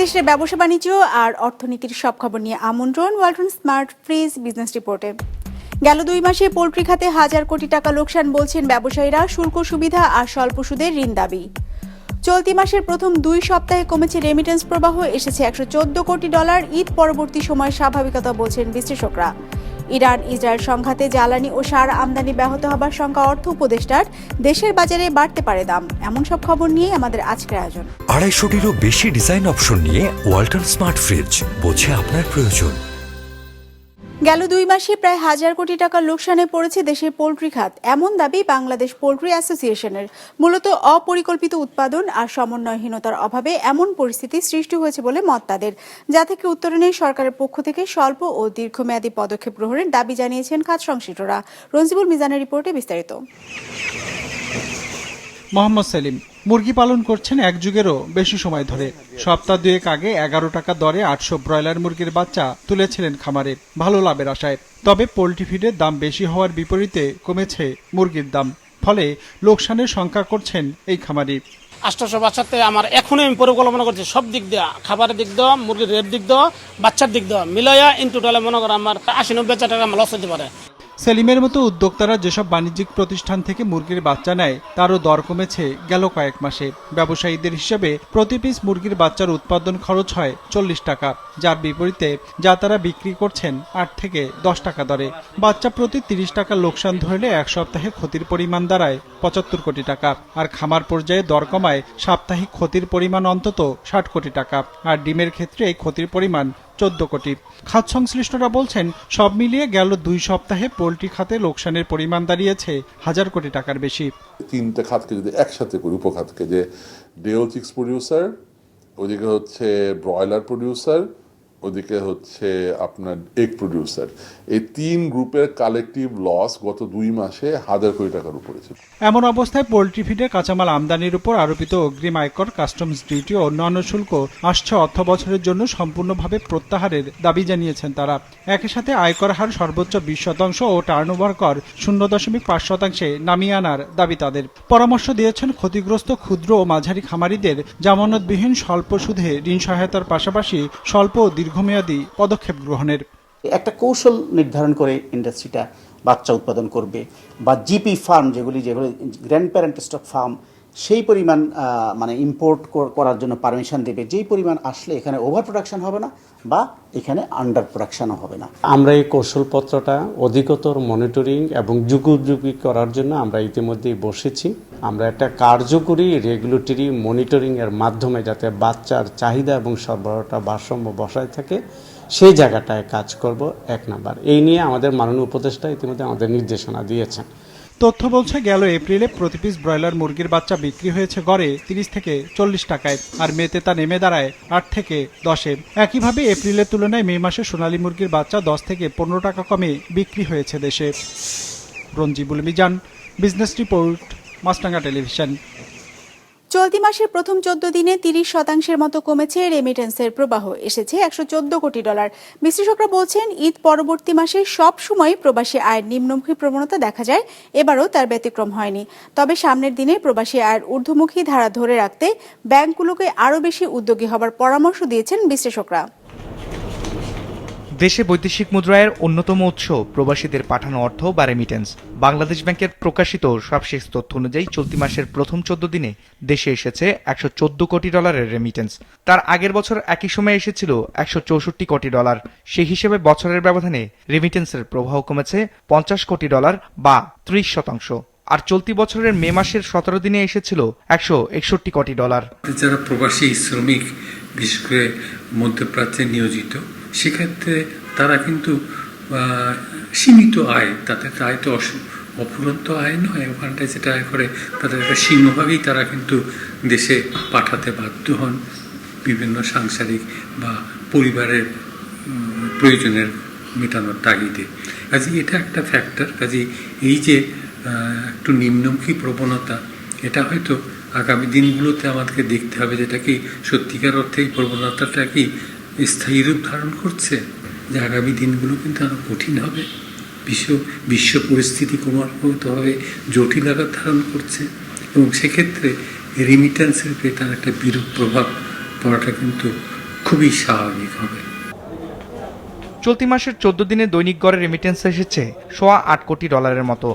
দেশ বিদেশের ব্যবসা বাণিজ্য আর অর্থনীতির সব খবর নিয়ে আমন্ত্রণ ওয়ালটন স্মার্ট ফ্রিজ বিজনেস রিপোর্টে। গেল দুই মাসে পোল্ট্রি খাতে হাজার কোটি টাকা লোকসান বলছেন ব্যবসায়ীরা, শুল্ক সুবিধা আর স্বল্প সুদের ঋণ দাবি। চলতি মাসের প্রথম দুই সপ্তাহে কমেছে রেমিটেন্স প্রবাহ, এসেছে একশো চোদ্দ কোটি ডলার। ঈদ পরবর্তী সময় স্বাভাবিকতা বলছেন বিশ্লেষকরা। ইরান, ইসরায়েল সংঘাতে জ্বালানি ও সার আমদানি ব্যাহত হবার সংখ্যা অর্থ উপদেষ্টার। দেশের বাজারে বাড়তে পারে দাম। এমন সব খবর নিয়ে আমাদের আজকের আয়োজন। আড়াইশোটিরও বেশি ডিজাইন অপশন নিয়ে ওয়াল্টন স্মার্ট ফ্রিজ, বোঝে আপনার প্রয়োজন। গেল দুই মাসে প্রায় হাজার কোটি টাকার লোকসানে পড়েছে দেশের পোল্ট্রি খাত। এমন দাবি বাংলাদেশ পোল্ট্রি অ্যাসোসিয়েশনের। মূলত অপরিকল্পিত উৎপাদন আর সমন্বয়হীনতার অভাবে এমন পরিস্থিতি সৃষ্টি হয়েছে বলে মত তাদের। যা থেকে উত্তরণে সরকারের পক্ষ থেকে স্বল্প ও দীর্ঘমেয়াদী পদক্ষেপ গ্রহণের দাবি জানিয়েছেন খাত সংশ্লিষ্টরা। রঞ্জিবুল মিজানের রিপোর্টে বিস্তারিত। মোহাম্মদ সেলিম, মুরগি পালন করছেন এক যুগেরও বেশি সময় ধরে। সপ্তাহ দুয়েক আগে এগারো টাকা দরে আটশো ব্রয়লার মুরগির বাচ্চা তুলেছিলেন খামারে ভালো লাভের আশায়। তবে পোলট্রি ফিডের দাম বেশি হওয়ার বিপরীতে কমেছে মুরগির দাম, ফলে লোকসানের শঙ্কা করছেন এই খামারি। আষ্টশো বাচ্চাতে আমার এখনই আমি পরিকল্পনা করছি, সব দিক দিয়ে, খাবারের দিক দিয়ে, মুরগির রেট দিক দিয়ে, বাচ্চার দিক দিয়ে, মিলাইয়া ইন টোটালে মনে করো আমার আশি নব্বই হাজার টাকা লস হতে পারে। সেলিমের মতো উদ্যোক্তারা যেসব বাণিজ্যিক প্রতিষ্ঠান থেকে মুরগির বাচ্চা নেয়, তারও দর কমেছে গেল কয়েক মাসে। ব্যবসায়ীদের হিসেবে প্রতি পিস মুরগির বাচ্চার উৎপাদন খরচ হয় চল্লিশ টাকা। যার বিপরীতে, যা তারা বিক্রি করছেন আট থেকে দশ টাকা দরে। বাচ্চা প্রতি তিরিশ টাকা লোকসান ধরলে এক সপ্তাহে ক্ষতির পরিমাণ দাঁড়ায় পঁচাত্তর কোটি টাকা। আর খামার পর্যায়ে দর কমায় সাপ্তাহিক ক্ষতির পরিমাণ অন্তত ষাট কোটি টাকা। আর ডিমের ক্ষেত্রে এই ক্ষতির পরিমাণ চোদ্দ কোটি। খাত সংশ্লিষ্টরা বলছেন, সব মিলিয়ে গেল দুই সপ্তাহে পোলট্রি খাতে লোকসানের পরিমাণ দাঁড়িয়েছে হাজার কোটি টাকার বেশি। তিনটা খাতকে যদি একসাথে করি, উপখাতকে যে ডেও চিক্স প্রডিউসার ওদিকে হচ্ছে ব্রয়লার প্রডিউসার ওদিকে হচ্ছে আপনার এগ প্রডিউসার এই তিন গ্রুপের কালেকটিভ লস গত দুই মাসে হাজার কোটি টাকার উপরে ছিল। এমন অবস্থায় পোলট্রি ফিডের কাঁচামাল আমদানির উপর আরোপিত অগ্রিম আয়কর কাস্টমস ডিউটি ও অন্যান্য শুল্ক আসছে অর্থ বছরের জন্য সম্পূর্ণভাবে প্রত্যাহারের দাবি জানিয়েছেন তারা। একই সাথে আয়কর হার সর্বোচ্চ বিশ শতাংশ ও টার্নওভার কর শূন্য দশমিক পাঁচ শতাংশে নামিয়ে আনার দাবি তাদের। পরামর্শ দিয়েছেন ক্ষতিগ্রস্ত ক্ষুদ্র ও মাঝারি খামারিদের জামানতবিহীন স্বল্প সুদে ঋণ সহায়তার পাশাপাশি স্বল্প ও দীর্ঘমেয়াদী পদক্ষেপ গ্রহণের একটা কৌশল নির্ধারণ করে ইন্ডাস্ট্রিটা বাচ্চা উৎপাদন করবে। বা জিপি ফার্ম, যেগুলি যেগুলি গ্র্যান্ড প্যারেন্ট স্টক ফার্ম সেই পরিমাণ মানে ইম্পোর্ট করার জন্য পারমিশন দেবে। যেই পরিমাণ আসলে এখানে ওভার প্রোডাকশন হবে না বা এখানে আন্ডার প্রোডাকশনও হবে না। আমরা এই কৌশলপত্রটা অধিকতর মনিটরিং এবং যুগোযুগি করার জন্য আমরা ইতিমধ্যেই বসেছি। আমরা একটা কার্যকরী রেগুলেটরি মনিটরিং এর মাধ্যমে যাতে বাচ্চার চাহিদা এবং সরবরাহটা ভারসাম্য বসায় থাকে, সেই জায়গাটায় কাজ করব। এক নাম্বার। এই নিয়ে আমাদের মাননীয় উপদেষ্টা ইতিমধ্যে আমাদের নির্দেশনা দিয়েছেন। তথ্য বলছে, গেল এপ্রিলে প্রতি পিস ব্রয়লার মুরগির বাচ্চা বিক্রি হয়েছে গড়ে তিরিশ থেকে চল্লিশ টাকায়, আর মেতে তা নেমে দাঁড়ায় আট থেকে দশে। একইভাবে এপ্রিলের তুলনায় মে মাসে সোনালী মুরগির বাচ্চা দশ থেকে পনেরো টাকা কমে বিক্রি হয়েছে দেশে। Ranjibul Mizan, business report Maasranga television. চলতি মাসের প্রথম চোদ্দ দিনে তিরিশ শতাংশের মতো কমেছে রেমিটেন্সের প্রবাহ। এসেছে একশো চোদ্দ কোটি ডলার। বিশ্লেষকরা বলছেন, ঈদ পরবর্তী মাসে সব সময় প্রবাসী আয়ের নিম্নমুখী প্রবণতা দেখা যায়। এবারও তার ব্যতিক্রম হয়নি। তবে সামনের দিনে প্রবাসী আয়ের ঊর্ধ্বমুখী ধারা ধরে রাখতে ব্যাংকগুলোকে আরও বেশি উদ্যোগী হবার পরামর্শ দিয়েছেন বিশ্লেষকরা। দেশে বৈদেশিক মুদ্রায়ের অন্যতম উৎস প্রবাসীদের পাঠানো অর্থ বা রেমিটেন্স বাংলাদেশ ব্যাংকের প্রকাশিত সবশেষ তথ্য অনুযায়ী চলতি মাসের প্রথম চোদ্দ দিনে দেশে এসেছে একশো চোদ্দ কোটি ডলারের রেমিটেন্স তার আগের বছর একই সময়ে এসেছিল একশো চৌষট্টি কোটি ডলার। সেই হিসেবে বছরের ব্যবধানে রেমিটেন্সের প্রবাহ কমেছে পঞ্চাশ কোটি ডলার বা ত্রিশ শতাংশ। আর চলতি বছরের মে মাসের সতেরো দিনে এসেছিল একশো একষট্টি কোটি ডলার। যারা প্রবাসী, শ্রমিক, বিশেষ করে মধ্যপ্রাচ্যে নিয়োজিত সেক্ষেত্রে তারা কিন্তু সীমিত আয়, তাদের আয় তো অস- অফুরন্ত আয় নয়, ওখানটায় যেটা আয় করে তাদের একটা সিংহভাগই তারা কিন্তু দেশে পাঠাতে বাধ্য হন বিভিন্ন সাংসারিক বা পরিবারের প্রয়োজনের মেটানোর তাগিদে। কাজে এটা একটা ফ্যাক্টর কাজে এই যে একটু নিম্নমুখী প্রবণতা, এটা হয়তো আগামী দিনগুলোতে আমাদেরকে দেখতে হবে যেটা কি সত্যিকার অর্থে এই প্রবণতাটা কি স্থায়ী রূপ ধারণ করছে, যে আগামী দিনগুলো কিন্তু আরও কঠিন হবে। বিশ্ব বিশ্ব পরিস্থিতি ক্রমাগতভাবে জটিল আকার ধারণ করছে এবং সেক্ষেত্রে রেমিটেন্সের উপরে তার একটা বিরূপ প্রভাব পড়াটা কিন্তু খুবই স্বাভাবিক হবে। চলতি মাসের চোদ্দ দিনে দৈনিক গড়ে রেমিটেন্স এসেছে সোয়া আট কোটি ডলারের মতো।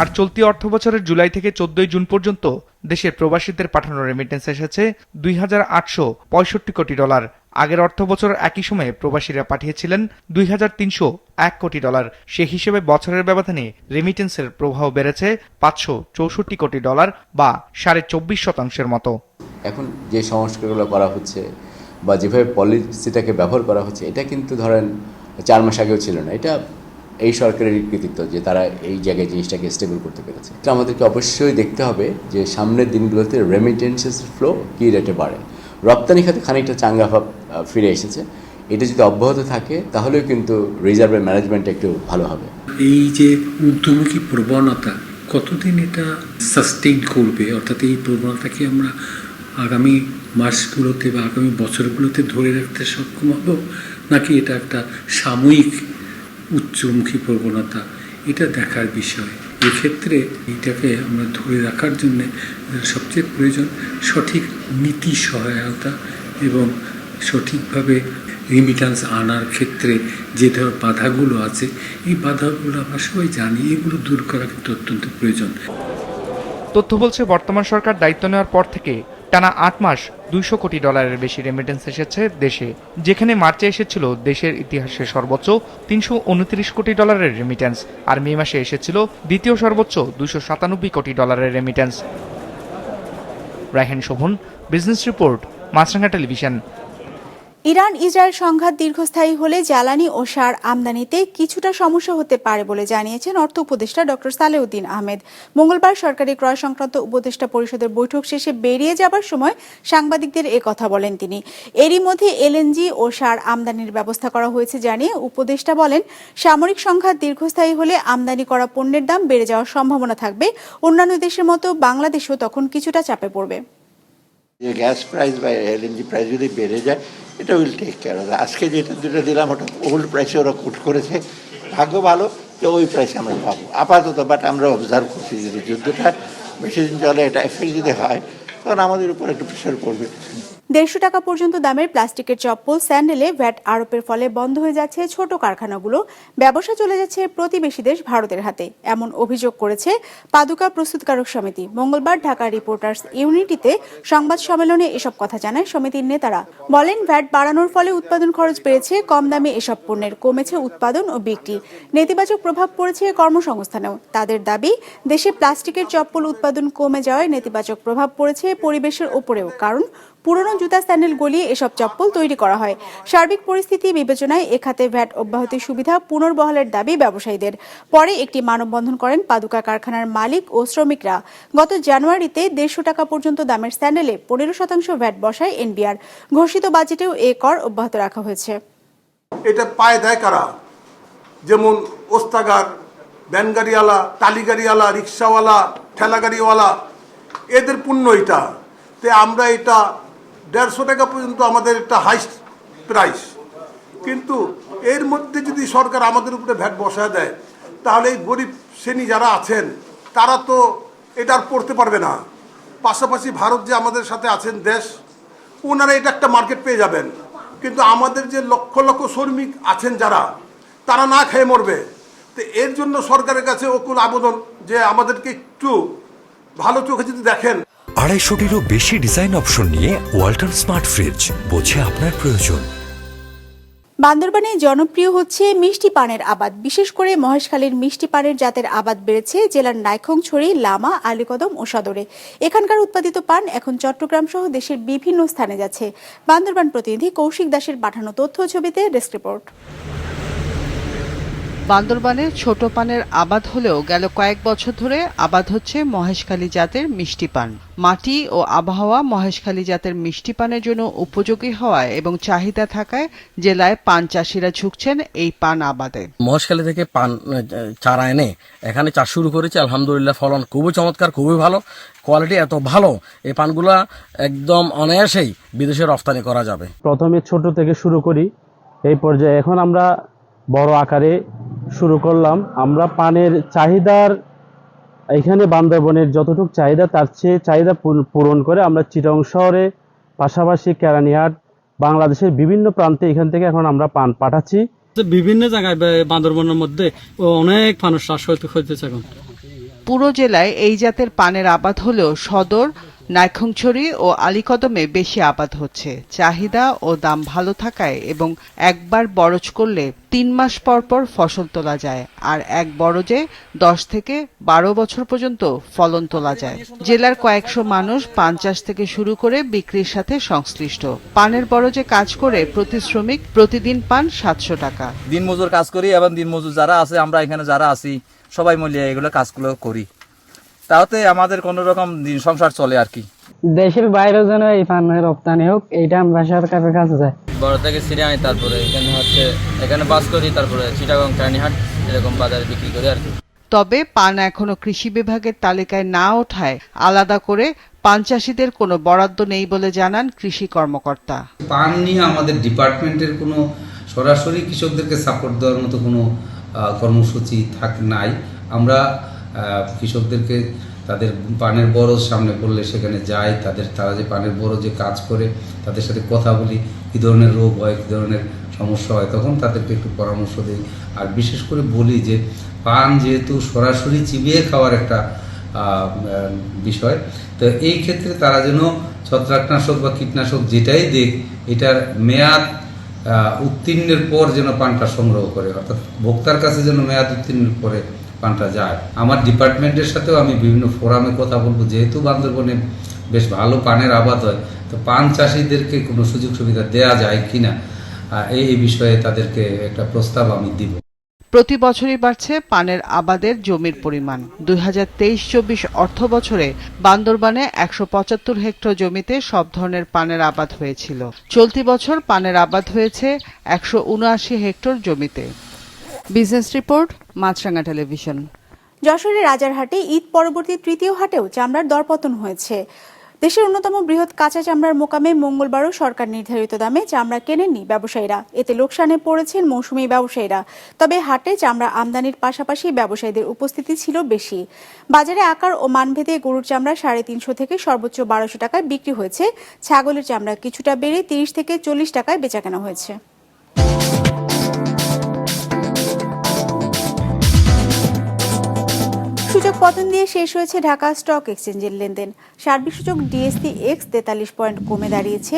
আর চলতি অর্থ বছরের জুলাই থেকে চোদ্দই জুন পর্যন্ত দেশের প্রবাসীদের পাঠানো রেমিটেন্স এসেছে দুই হাজার আটশো পঁয়ষট্টি কোটি ডলার আগের অর্থ বছর একই সময়ে প্রবাসীরা পাঠিয়েছিলেন দুই হাজার তিনশো এক কোটি ডলার। সে হিসেবে বছরের ব্যবধানে রেমিটেন্সের প্রবাহ বেড়েছে পাঁচশো চৌষট্টি কোটি ডলার বা সাড়ে চব্বিশ শতাংশের মতো। এখন যে সংস্কারগুলো করা হচ্ছে বা যেভাবে পলিসিটাকে ব্যবহার করা হচ্ছে, এটা কিন্তু ধরেন চার মাস আগেও ছিল না। এটা এই সরকারের কৃতিত্ব যে তারা এই জায়গায় জিনিসটাকে স্টেবল করতে পেরেছে। আমাদেরকে অবশ্যই দেখতে হবে যে সামনের দিনগুলোতে রেমিটেন্সেস ফ্লো কী রেটে বাড়ে। রপ্তানি খাতে খানিকটা চাঙ্গা ভাব ফিরে এসেছে। এটা যদি অব্যাহত থাকে, তাহলেও কিন্তু রিজার্ভের ম্যানেজমেন্ট একটু ভালো হবে। এই যে ঊর্ধ্বমুখী প্রবণতা, কতদিন এটা সাস্টেইন করবে? অর্থাৎ এই প্রবণতাকে আমরা আগামী মাসগুলোতে বা আগামী বছরগুলোতে ধরে রাখতে সক্ষম হব? নাকি এটা একটা সাময়িক উচ্চমুখী প্রবণতা? এটা দেখার বিষয়। এক্ষেত্রে এটাকে আমরা ধরে রাখার জন্যে সবচেয়ে প্রয়োজন সঠিক নীতি সহায়তা এবং সঠিকভাবে রিমিটান্স আনার ক্ষেত্রে যে ধর বাধাগুলো আছে, এই বাধাগুলো আমরা সবাই জানি, এগুলো দূর করা কিন্তু অত্যন্ত প্রয়োজন। তথ্য বলছে, বর্তমান সরকার দায়িত্ব নেওয়ার পর থেকে টানা আট মাস দুইশো কোটি ডলারের বেশি রেমিটেন্স এসেছে দেশে। যেখানে মার্চে এসেছিল দেশের ইতিহাসে সর্বোচ্চ তিনশো উনত্রিশ কোটি ডলারের রেমিটেন্স আর মে মাসে এসেছিল দ্বিতীয় সর্বোচ্চ দুশো সাতানব্বই কোটি ডলারের remittance Raihan Shovon business report Maasranga television Iran Israel সংঘাত দীর্ঘস্থায়ী হলে জ্বালানি ও সার আমদানিতে কিছুটা সমস্যা হতে পারে বলে জানিয়েছেন অর্থ উপদেষ্টা ডক্টর সালেউদ্দিন আহমেদ। মঙ্গলবার সরকারি ক্রয় সংক্রান্ত উপদেষ্টা পরিষদের বৈঠক শেষে বেরিয়ে যাবার সময় সাংবাদিকদের এ কথা বলেন তিনি। এরই মধ্যে এলএনজি ও সার আমদানির ব্যবস্থা করা হয়েছে জানিয়ে উপদেষ্টা বলেন, সামরিক সংঘাত দীর্ঘস্থায়ী হলে আমদানি করা পণ্যের দাম বেড়ে যাওয়ার সম্ভাবনা থাকবে। অন্যান্য দেশের মতো বাংলাদেশও তখন কিছুটা চাপে পড়বে। যে গ্যাস প্রাইস বা এলএনজি প্রাইস যদি বেড়ে যায়, এটা উইল টেক কেয়ার আজকে যেটা দুটো দিলাম, ওটা ওল্ড প্রাইসে ওরা কুট করেছে। ভাগ্য ভালো যে ওই প্রাইসে আমরা পাবো। আপাতত বাট আমরা অবজার্ভ করছি যদি যুদ্ধটা বেশি দিন চলে, এটা এফেক্ট যদি হয়, তখন আমাদের উপর একটু প্রেশার পড়বে। দেড়শো টাকা পর্যন্ত দামের প্লাস্টিকের চপ্পল, স্যান্ডেলে ভ্যাট আরোপের ফলে বন্ধ হয়ে যাচ্ছে ছোট কারখানাগুলো। ব্যবসা চলে যাচ্ছে প্রতিবেশী দেশ ভারতের হাতে। এমন অভিযোগ করেছে পাদুকা প্রস্তুতকারক সমিতি। মঙ্গলবার ঢাকা রিপোর্টার্স ইউনিটিতে সংবাদ সম্মেলনে এসব কথা জানায় সমিতির নেতারা। বলেন, ভ্যাট বাড়ানোর ফলে উৎপাদন খরচ বেড়েছে, কম দামে এসব পণ্যের কমেছে উৎপাদন ও বিক্রি। নেতিবাচক প্রভাব পড়েছে কর্মসংস্থানেও। তাদের দাবি, দেশে প্লাস্টিকের চপ্পল উৎপাদন কমে যাওয়ায় নেতিবাচক প্রভাব পড়েছে পরিবেশের ওপরেও। কারণ পুরনো জুতা স্যান্ডেল গলিয়ে এসব চপ্পল তৈরি করা হয়। সার্বিক পরিস্থিতি বিবেচনায় এ খাতে ভ্যাট অব্যাহতির সুবিধা পুনর্বহালের দাবি ব্যবসায়ীদের। পরে একটি মানববন্ধন করেন পাদুকা কারখানার মালিক ও শ্রমিকরা। গত জানুয়ারিতে দেড়শো টাকা পর্যন্ত দামের স্যান্ডেলে পনেরো শতাংশ ভ্যাট বসায় এনবিআর। ঘোষিত বাজেটেও এ কর অব্যাহত রাখা হয়েছে। এটা পায় দেয় কারা? যেমন ওস্তাগার ভ্যানগাড়িওয়ালা টালিগাড়িওয়ালা, রিক্সাওয়ালা, ঠেলাগাড়িওয়ালা, এদের পুণ্য এটা। তে আমরা এটা দেড়শো টাকা পর্যন্ত আমাদের একটা হাইস্ট প্রাইস। কিন্তু এর মধ্যে যদি সরকার আমাদের উপরে ভ্যাট বসায় দেয়, তাহলে এই গরিব শ্রেণি যারা আছেন, তারা তো এটা আর পড়তে পারবে না। পাশাপাশি ভারত যে আমাদের সাথে আছেন দেশ, ওনারা এটা একটা মার্কেট পেয়ে যাবেন। কিন্তু আমাদের যে লক্ষ লক্ষ শ্রমিক আছেন যারা, তারা না খেয়ে মরবে। তো এর জন্য সরকারের কাছে ওকুল আবেদন যে আমাদেরকে একটু ভালো চোখে যদি দেখেন আড়াইশোটিরও বেশি ডিজাইন অপশন নিয়ে ওয়াল্টন স্মার্ট ফ্রিজ বোঝে আপনার প্রয়োজন। বান্দরবানে জনপ্রিয় হচ্ছে মিষ্টি পানের আবাদ। বিশেষ করে মহেশখালীর মিষ্টি পানের জাতের আবাদ বেড়েছে জেলার নাইখংছড়ি, লামা, আলীকদম ও সদরে। এখানকার উৎপাদিত পান এখন চট্টগ্রাম সহ দেশের বিভিন্ন স্থানে যাচ্ছে। বান্দরবান প্রতিনিধি কৌশিক দাসের পাঠানো তথ্য ছবিতে ডেস্ক রিপোর্ট। বান্দরবানে ছোট পানের আবাদ হলেও গেল কয়েক বছর ধরে আবাদ হচ্ছে মহেশখালী জাতের মিষ্টি পান। মাটি ও আবহাওয়া মহেশখালী জাতের মিষ্টি পানের জন্য উপযোগী হওয়ায় এবং চাহিদা থাকায় জেলায় পান চাষিরা ঝুঁকছেন এই পান আবাদে। মহেশখালী থেকে পান চারা এনে এখানে চাষ শুরু করেছে। আলহামদুলিল্লাহ ফলন খুবই চমৎকার খুবই ভালো। কোয়ালিটি এত ভালো এই পানগুলা একদম অনায়াসেই বিদেশে রপ্তানি করা যাবে। প্রথমে ছোট থেকে শুরু করি এই পর্যায়ে। এখন আমরা বড় আকারে শুরু করলাম। আমরা পানের চাহিদার এখানে বান্দরবনের যতটুকু চাহিদা তার চেয়ে চাহিদা পূরণ করে আমরা চিটং শহরে পাশাপাশি কেরানীহাট বাংলাদেশের বিভিন্ন প্রান্তে এখান থেকে এখন আমরা পান পাঠাচ্ছি। বিভিন্ন জায়গায় বান্দরবনের মধ্যে ও অনেক মানুষ শ্বাস হইতেছে এখন। পুরো জেলায় এই জাতের পানের আবাদ হলেও সদর নাইখংছড়ি ও আলীকদমে বেশি আবাদ হচ্ছে। চাহিদা ও দাম ভালো থাকায় এবং একবার বরজ করলে তিন মাস পর পর ফসল তোলা যায় আর এক বরজে দশ থেকে বারো বছর পর্যন্ত ফলন তোলা যায়। জেলার কয়েকশো মানুষ পান চাষ থেকে শুরু করে বিক্রির সাথে সংশ্লিষ্ট। পানের বরজে কাজ করে প্রতি শ্রমিক প্রতিদিন পান সাতশো টাকা। দিন মজুর কাজ করি এবং দিন মজুর যারা আছে, আমরা এখানে যারা আছি, সবাই মিলিয়ে এগুলো কাজগুলো করি। তাতে আমাদের কোনো রকম সংসার চলে আর কি। দেশের বাইরেও যেন এই পান রপ্তানি হোক এইটা আমরা সরকারের কাছে চাই। বড় থেকে সিরিয়া আনি তারপরে এখানে হচ্ছে এখানে বাস করি তারপরে চিটাগং টানিহাট এরকম বাজারে বিক্রি করি আর কি। তবে পান এখনও কৃষি বিভাগের তালিকায় না ওঠায় আলাদা করে পান চাষিদের কোনো বরাদ্দ নেই বলে জানান কৃষি কর্মকর্তা। পান নিয়ে আমাদের ডিপার্টমেন্টের কোনো সরাসরি কৃষকদেরকে সাপোর্ট দেওয়ার মতো কোনো কর্মসূচি থাক নাই। আমরা কৃষকদেরকে তাদের পানের বরজ সামনে পড়লে সেখানে যাই তাদের, তারা যে পানের বরজ যে কাজ করে, তাদের সাথে কথা বলি, কী ধরনের রোগ হয়, কী ধরনের সমস্যা হয়, তখন তাদেরকে একটু পরামর্শ দিই। আর বিশেষ করে বলি যে, পান যেহেতু সরাসরি চিবিয়ে খাওয়ার একটা বিষয়, তো এই ক্ষেত্রে তারা যেন ছত্রাকনাশক বা কীটনাশক যেটাই দেখ, এটার মেয়াদ উত্তীর্ণের পর যেন পানটা সংগ্রহ করে, অর্থাৎ ভোক্তার কাছে যেন মেয়াদ উত্তীর্ণের পরে পানটা যায়। আমার ডিপার্টমেন্টের সাথেও আমি বিভিন্ন ফোরামে কথা বলব। যেহেতু বান্দরবনে বেশ ভালো পানের আবাদ হয়, তো পান চাষিদেরকে কোনো সুযোগ সুবিধা দেয়া যায় কিনা এই বিষয়ে তাদেরকে একটা প্রস্তাব আমি দিব। প্রতি বছরই বাড়ছে পানের আবাদের জমির পরিমাণ। দুই হাজার তেইশ চব্বিশ অর্থ বছরে বান্দরবানে একশো পঁচাত্তর হেক্টর জমিতে সব ধরনের পানের আবাদ হয়েছিল। চলতি বছর পানের আবাদ হয়েছে একশো উনআশি হেক্টর জমিতে। Business report Maasranga television. যশোরের রাজারহাটে ঈদ পরবর্তী তৃতীয় হাটেও চামড়ার দরপতন হয়েছে। দেশের অন্যতম বৃহৎ কাঁচা চামড়ার মোকামে মঙ্গলবারও সরকার নির্ধারিত দামে চামড়া কেনেননি ব্যবসায়ীরা। এতে লোকসানে পড়েছেন মৌসুমী ব্যবসায়ীরা। তবে হাটে চামড়া আমদানির পাশাপাশি ব্যবসায়ীদের উপস্থিতি ছিল বেশি। বাজারে আকার ও মানভেদে গরুর চামড়া সাড়ে তিনশো থেকে সর্বোচ্চ বারোশো টাকায় বিক্রি হয়েছে। ছাগলের চামড়া কিছুটা বেড়ে তিরিশ থেকে চল্লিশ টাকায় বেচাকেনা হয়েছে। সূচক পতন দিয়ে শেষ হয়েছে ঢাকা স্টক এক্সচেঞ্জের লেনদেন। সার্বিক সূচক ডিএসসি এক্স তেতাল্লিশ পয়েন্ট কমে দাঁড়িয়েছে,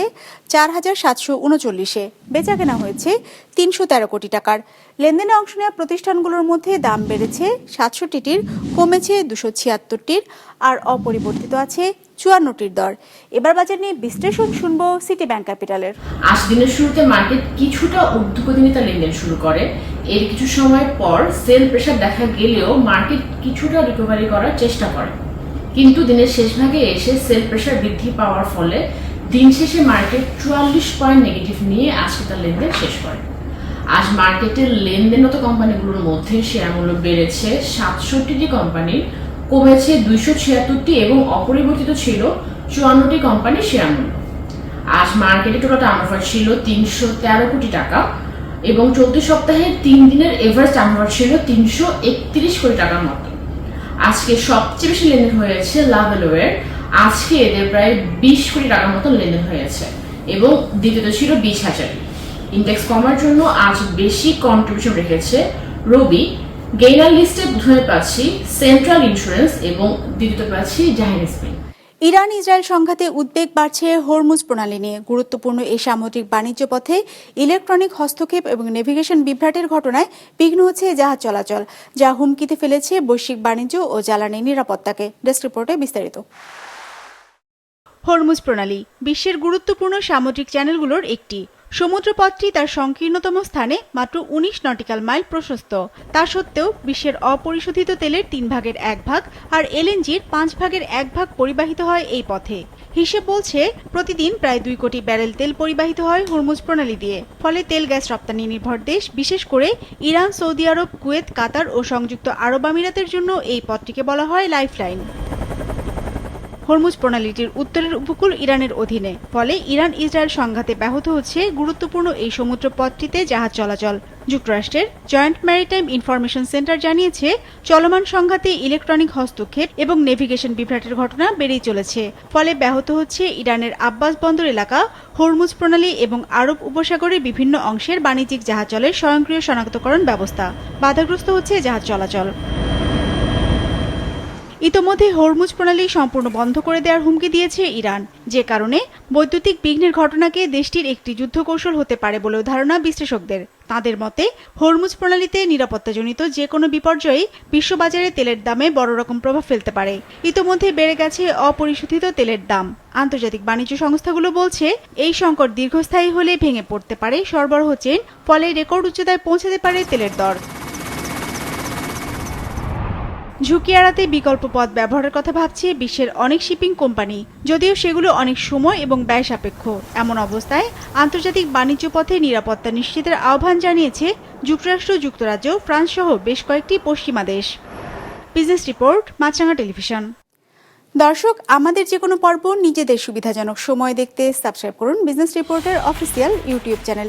চার হাজার সাতশো উনচল্লিশে। বেচা কেনা হয়েছে তিনশো তেরো কোটি টাকার। লেনদেনে অংশ নেওয়া প্রতিষ্ঠানগুলোর মধ্যে দাম বেড়েছে সাতষট্টিটির, কমেছে দুশো ছিয়াত্তরটির আর অপরিবর্তিত আছে চুয়ান্নটির দর। এবার বাজার নিয়ে বিশ্লেষণ শুনব সিটি ব্যাংক ক্যাপিটালের আজ দিনের শুরুতে মার্কেট কিছুটা ঊর্ধ্বগতিতে লেনদেন শুরু করে। এর কিছু সময় পর সেল প্রেশার দেখা গেলেও মার্কেট কিছুটা রিকভারি করার চেষ্টা করে। কিন্তু দিনের শেষ ভাগে এসে সেল প্রেশার বৃদ্ধি পাওয়ার ফলে দিন শেষে মার্কেট চুয়াল্লিশ পয়েন্ট নেগেটিভ নিয়ে আজকে তার লেনদেন শেষ করে। আজ মার্কেটের লেনদেনরত কোম্পানিগুলোর মধ্যে শেয়ার মূল্য বেড়েছে সাতষট্টিটি কোম্পানির, কমেছে দুইশো ছিয়াত্তরটি এবং অপরিবর্তিত ছিল চুয়ান্নটি কোম্পানির শেয়ার মূল্য। আজ মার্কেটে টোটাল টার্নওভার ছিল তিনশো তেরো কোটি টাকা এবং চলতি সপ্তাহে তিন দিনের এভারেজ টার্নওভার ছিল তিনশো একত্রিশ কোটি টাকার মতো। আজকে সবচেয়ে বেশি লেনদেন হয়েছে লাভেলোয়ের আজকে এদের প্রায় বিশ কোটি টাকার মতো লেনদেন হয়েছে এবং দ্বিতীয়ত ছিল বিশ হাজার ইন্ডেক্স কমার জন্য আজ বেশি কন্ট্রিবিউশন রেখেছে রবি। গেইনার লিস্টে প্রথমে পাচ্ছি সেন্ট্রাল ইন্স্যুরেন্স এবং দ্বিতীয়ত পাচ্ছি জাহির স্পিন ইরান ইসরায়েল সংঘাতে উদ্বেগ বাড়ছে হরমুজ প্রণালী নিয়ে। গুরুত্বপূর্ণ এই সামুদ্রিক বাণিজ্য পথে ইলেকট্রনিক হস্তক্ষেপ এবং নেভিগেশন বিভ্রাটের ঘটনায় বিঘ্ন হচ্ছে জাহাজ চলাচল যা হুমকিতে ফেলেছে বৈশ্বিক বাণিজ্য ও জ্বালানি নিরাপত্তাকে। ডেস্ক রিপোর্টে বিস্তারিত। হরমুজ প্রণালী বিশ্বের গুরুত্বপূর্ণ সামুদ্রিক চ্যানেলগুলোর একটি। সমুদ্রপথটি তার সংকীর্ণতম স্থানে মাত্র উনিশ নটিক্যাল মাইল প্রশস্ত। তা সত্ত্বেও বিশ্বের অপরিশোধিত তেলের তিন ভাগের এক ভাগ আর এলএনজির পাঁচ ভাগের এক ভাগ পরিবাহিত হয় এই পথে। হিসেব বলছে, প্রতিদিন প্রায় দুই কোটি ব্যারেল তেল পরিবাহিত হয় হরমুজ প্রণালী দিয়ে। ফলে তেল গ্যাস রপ্তানি নির্ভর দেশ, বিশেষ করে ইরান, সৌদি আরব, কুয়েত, কাতার ও সংযুক্ত আরব আমিরাতের জন্য এই পথটিকে বলা হয় লাইফলাইন। হরমুজ প্রণালীটির উত্তরের উপকূল ইরানের অধীনে। ফলে ইরান ইসরায়েল সংঘাতে ব্যাহত হচ্ছে গুরুত্বপূর্ণ এই সমুদ্র পথটিতে জাহাজ চলাচল। যুক্তরাষ্ট্রের জয়েন্ট ম্যারিটাইম ইনফরমেশন সেন্টার জানিয়েছে, চলমান সংঘাতে ইলেকট্রনিক হস্তক্ষেপ এবং নেভিগেশন বিভ্রাটের ঘটনা বেড়েই চলেছে। ফলে ব্যাহত হচ্ছে ইরানের আব্বাস বন্দর এলাকা, হরমুজ প্রণালী এবং আরব উপসাগরের বিভিন্ন অংশের বাণিজ্যিক জাহাজ স্বয়ংক্রিয় শনাক্তকরণ ব্যবস্থা। বাধাগ্রস্ত হচ্ছে জাহাজ চলাচল। ইতোমধ্যে হরমুজ প্রণালী সম্পূর্ণ বন্ধ করে দেওয়ার হুমকি দিয়েছে ইরান। যে কারণে বৈদ্যুতিক বিঘ্নের ঘটনাকে দেশটির একটি যুদ্ধকৌশল হতে পারে বলেও ধারণা বিশ্লেষকদের। তাদের মতে, হরমুজ প্রণালীতে নিরাপত্তাজনিত যে কোনো বিপর্যয়ই বিশ্ববাজারে তেলের দামে বড় রকম প্রভাব ফেলতে পারে। ইতোমধ্যে বেড়ে গেছে অপরিশোধিত তেলের দাম। আন্তর্জাতিক বাণিজ্য সংস্থাগুলো বলছে, এই সংকট দীর্ঘস্থায়ী হলে ভেঙে পড়তে পারে সরবরাহ চেন, ফলে রেকর্ড উচ্চতায় পৌঁছাতে পারে তেলের দর। ঝুঁকি এড়াতে বিকল্প পথ ব্যবহারের কথা ভাবছে বিশ্বের অনেক শিপিং কোম্পানি, যদিও সেগুলো অনেক সময় এবং ব্যয় সাপেক্ষ এমন অবস্থায় আন্তর্জাতিক বাণিজ্য পথে নিরাপত্তা নিশ্চিতের আহ্বান জানিয়েছে যুক্তরাষ্ট্র, যুক্তরাজ্য ফ্রান্স সহ বেশ কয়েকটি পশ্চিমা দেশ। Business report, Maasranga television. দর্শক, আমাদের যে কোনো পর্ব নিজেদের সুবিধাজনক সময় দেখতে সাবস্ক্রাইব করুন বিজনেস রিপোর্টের অফিসিয়াল ইউটিউব চ্যানেল।